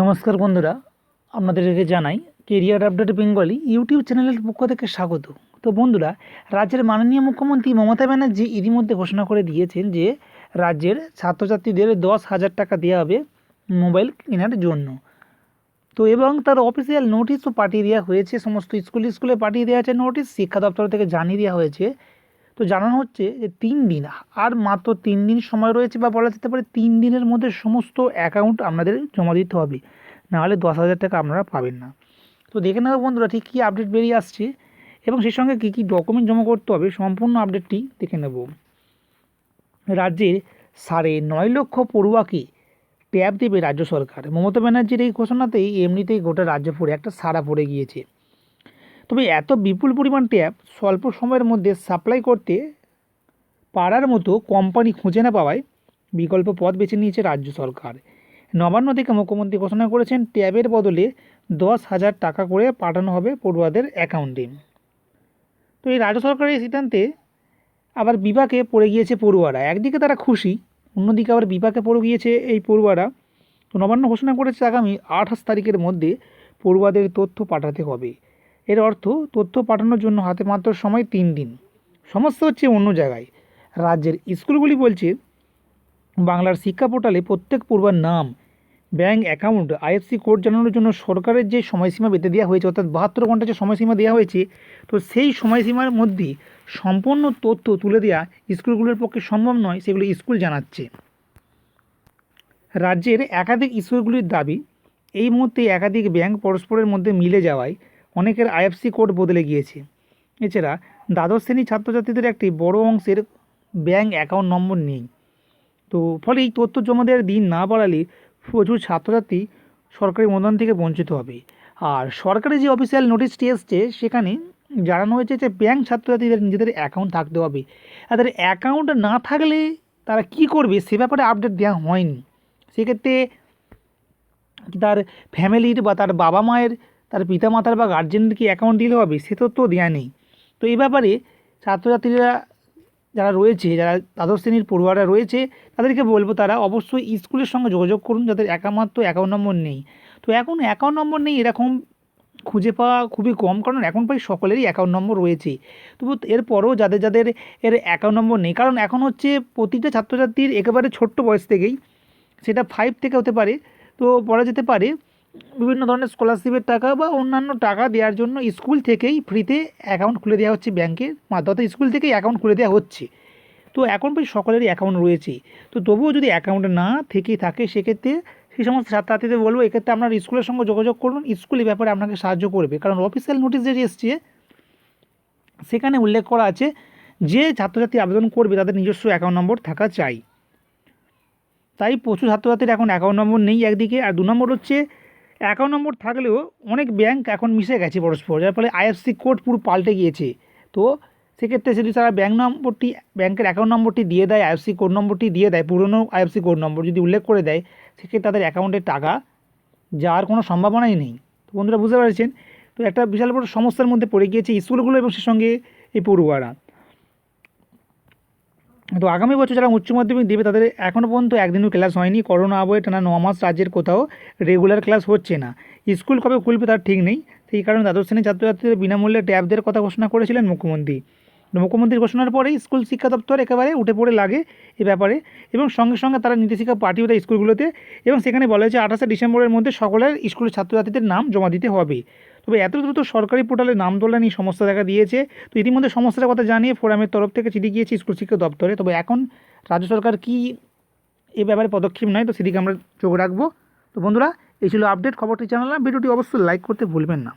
নমস্কার বন্ধুরা, আপনাদেরকে জানাই কেরিয়ার আপডেট বেঙ্গলি ইউটিউব চ্যানেলের পক্ষ থেকে স্বাগত। তো বন্ধুরা, রাজ্যের মাননীয় মুখ্যমন্ত্রী মমতা ব্যানার্জি ইতিমধ্যে ঘোষণা করে দিয়েছেন যে, রাজ্যের ছাত্রছাত্রীদের দশ হাজার টাকা দেওয়া হবে মোবাইল কেনার জন্য। তো এবং তার অফিসিয়াল নোটিশও পাঠিয়ে দেওয়া হয়েছে, সমস্ত স্কুল স্কুলে পাঠিয়ে দেওয়া হয়েছে নোটিশ শিক্ষা দপ্তর থেকে জানিয়ে দেওয়া হয়েছে তো জানানো হচ্ছে যে তিন দিন, আর মাত্র তিন দিন সময় রয়েছে বা বলা যেতে পারে তিন দিনের মধ্যে সমস্ত অ্যাকাউন্ট আপনাদের জমা দিতে হবে। নাহলে দশ হাজার টাকা আপনারা পাবেন না। তো দেখে নেব বন্ধুরা ঠিক কী আপডেট বেরিয়ে আসছে এবং সেই সঙ্গে কী কী ডকুমেন্ট জমা করতে হবে সম্পূর্ণ আপডেটটি দেখে নেব। রাজ্যের সাড়ে নয় লক্ষ পড়ুয়াকে ট্যাব দেবে রাজ্য সরকার। মমতা ব্যানার্জির এই ঘোষণাতেই এমনিতেই গোটা রাজ্য পড়ে একটা সাড়া পড়ে গিয়েছে। তবে এত বিপুল পরিমাণ ট্যাপ স্বল্প সময়ের মধ্যে সাপ্লাই করতে পারার মতো কোম্পানি খুঁজে না পাওয়ায় বিকল্প পথ বেছে নিয়েছে রাজ্য সরকার। নবান্ন থেকে মুখ্যমন্ত্রী ঘোষণা করেছেন ট্যাবের বদলে দশ হাজার টাকা করে পাঠানো হবে পড়ুয়াদের অ্যাকাউন্টে। তো এই রাজ্য সরকারের সিদ্ধান্তে আবার বিপাকে পড়ে গিয়েছে পড়ুয়ারা। একদিকে তারা খুশি, অন্যদিকে আবার বিপাকে পড়ে গিয়েছে এই পড়ুয়ারা। তো নবান্ন ঘোষণা করেছে আগামী আঠাশ তারিখের মধ্যে পড়ুয়াদের তথ্য পাঠাতে হবে। এর অর্থ তথ্য পাঠানোর জন্য হাতে মাত্র সময় তিন দিন। সমস্যা হচ্ছে অন্য জায়গায়। রাজ্যের স্কুলগুলি বলছে, বাংলার শিক্ষা পোর্টালে প্রত্যেক পড়ুয়ার নাম ব্যাঙ্ক অ্যাকাউন্ট, আইএফসি কোড জানানোর জন্য সরকারের যে সময়সীমা বেঁধে দেওয়া হয়েছে, অর্থাৎ বাহাত্তর ঘণ্টা যে সময়সীমা দেওয়া হয়েছে, তো সেই সময়সীমার মধ্যে সম্পূর্ণ তথ্য তুলে দেওয়া স্কুলগুলোর পক্ষে সম্ভব নয়, সেগুলো স্কুল জানাচ্ছে। রাজ্যের একাধিক স্কুলগুলির দাবি, এই মুহূর্তে একাধিক ব্যাংক পরস্পরের মধ্যে মিলে যাওয়ায় অনেকের আইএফসি কোড বদলে গিয়েছে। এছাড়া দ্বাদশ শ্রেণির ছাত্রছাত্রীদের একটি বড় অংশের ব্যাঙ্ক অ্যাকাউন্ট নম্বর নেই। তো ফলে এই তথ্য জমা দেওয়ার দিন না বাড়ালে প্রচুর ছাত্রছাত্রী সরকারি অনুদান থেকে বঞ্চিত হবে। আর সরকারি যে অফিসিয়াল নোটিশটি এসছে, সেখানে জানানো হয়েছে যে ব্যাংক ছাত্রছাত্রীদের নিজেদের অ্যাকাউন্ট থাকতে হবে। তাদের অ্যাকাউন্ট না থাকলে তারা কি করবে, সে ব্যাপারে আপডেট দেওয়া হয়নি। সেক্ষেত্রে তার ফ্যামিলির বা তার বাবা মায়ের তার পিতামাতার বা গার্জেনের কি অ্যাকাউন্ট দিলে হবে? সে তথ্য দেওয়া নেই। তো এই ব্যাপারে ছাত্রছাত্রীরা যারা রয়েছে, যারা দ্বাদশ শ্রেণির পড়ুয়ারা রয়েছে, তাদেরকে বলব তারা অবশ্যই স্কুলের সঙ্গে যোগাযোগ করুন যাদের একামাত্র অ্যাকাউন্ট নম্বর নেই। তো এখন অ্যাকাউন্ট নম্বর নেই এরকম খুঁজে পাওয়া খুবই কম, কারণ এখন প্রায় সকলেরই অ্যাকাউন্ট নম্বর রয়েছে। তবু এরপরও যাদের যাদের এর অ্যাকাউন্ট নম্বর নেই, কারণ এখন হচ্ছে প্রতিটা ছাত্রছাত্রীর একেবারে ছোট্ট বয়স থেকেই, সেটা ফাইভ থেকে হতে পারে। তো বলা যেতে পারে বিভিন্ন ধরনের স্কলারশিপের টাকা বা অন্যান্য টাকা দেওয়ার জন্য স্কুল থেকেই ফ্রিতে অ্যাকাউন্ট খুলে দেওয়া হচ্ছে ব্যাংকের মাধ্যমে। স্কুল থেকেই অ্যাকাউন্ট খুলে দেওয়া হচ্ছে। তো এখন প্রায় সকলেরই অ্যাকাউন্ট রয়েছে। তো তবুও যদি অ্যাকাউন্ট না থেকে থাকে, সেক্ষেত্রে সেই সমস্ত ছাত্রছাত্রীদের বলব, এক্ষেত্রে আপনার স্কুলের সঙ্গে যোগাযোগ করুন। স্কুল এই ব্যাপারে আপনাকে সাহায্য করবে। কারণ অফিসিয়াল নোটিশ যেটি এসছে, সেখানে উল্লেখ করা আছে, যে ছাত্রছাত্রী আবেদন করবে, তাদের নিজস্ব অ্যাকাউন্ট নম্বর থাকা চাই। তাই প্রচুর ছাত্রছাত্রীর এখন অ্যাকাউন্ট নম্বর নেই একদিকে। আর দু নম্বর হচ্ছে অ্যাকাউন্ট নম্বর থাকলেও অনেক ব্যাংক এখন মিশে গেছে পরস্পর, যার ফলে আইএফসি কোড পুরো পাল্টে গিয়েছে। তো সেক্ষেত্রে যদি তারা ব্যাঙ্ক নম্বরটি ব্যাংকের অ্যাকাউন্ট নম্বরটি দিয়ে দেয় আইএফসি কোড নম্বরটি দিয়ে দেয়, পুরনো আইএফসি কোড নম্বর যদি উল্লেখ করে দেয়, সেক্ষেত্রে তাদের অ্যাকাউন্টে টাকা যাওয়ার কোনো সম্ভাবনাই নেই। তো বন্ধুরা, বুঝতে পারছেন? তো একটা বিশাল বড় সমস্যার মধ্যে পড়ে গিয়েছে স্কুলগুলো এবং সে সঙ্গে এই পড়ুয়ারা। তো আগামী বছর যারা উচ্চ মাধ্যমিক দেবে, তাদের এখনও পর্যন্ত একদিনও ক্লাস হয়নি। করোনা আবহে টানা ন মাস রাজ্যের কোথাও রেগুলার ক্লাস হচ্ছে না। স্কুল কবে খুলবে তার ঠিক নেই। সেই কারণে দ্বাদশ শ্রেণির ছাত্রছাত্রীদের বিনামূল্যে ট্যাব দেওয়ার কথা ঘোষণা করেছিলেন মুখ্যমন্ত্রী। মুখ্যমন্ত্রীর ঘোষণার পরেই স্কুল শিক্ষা দপ্তর একেবারে উঠে পড়ে লাগে এ ব্যাপারে এবং সঙ্গে সঙ্গে তারা নির্দেশিকা পাঠিয়ে দেয় স্কুলগুলোতে এবং সেখানে বলা হয়েছে আঠাশে ডিসেম্বরের মধ্যে সকলের স্কুলের ছাত্রছাত্রীদের নাম জমা দিতে হবে। তবে এত দ্রুত সরকারি পোর্টালে নাম তোলা নিয়ে সমস্যা দেখা দিয়েছে। তো ইতিমধ্যে সমস্যার কথা জানিয়ে ফোরামের তরফ থেকে চিঠি গিয়েছে স্কুল শিক্ষা দপ্তরে। তবে এখন রাজ্য সরকার কি এ ব্যাপারে পদক্ষেপ নেয়, তো সেদিকে আমরা চোখ রাখব। তো বন্ধুরা, এই ছিল আপডেট খবরটি জানালাম। ভিডিওটি অবশ্যই লাইক করতে ভুলবেন না।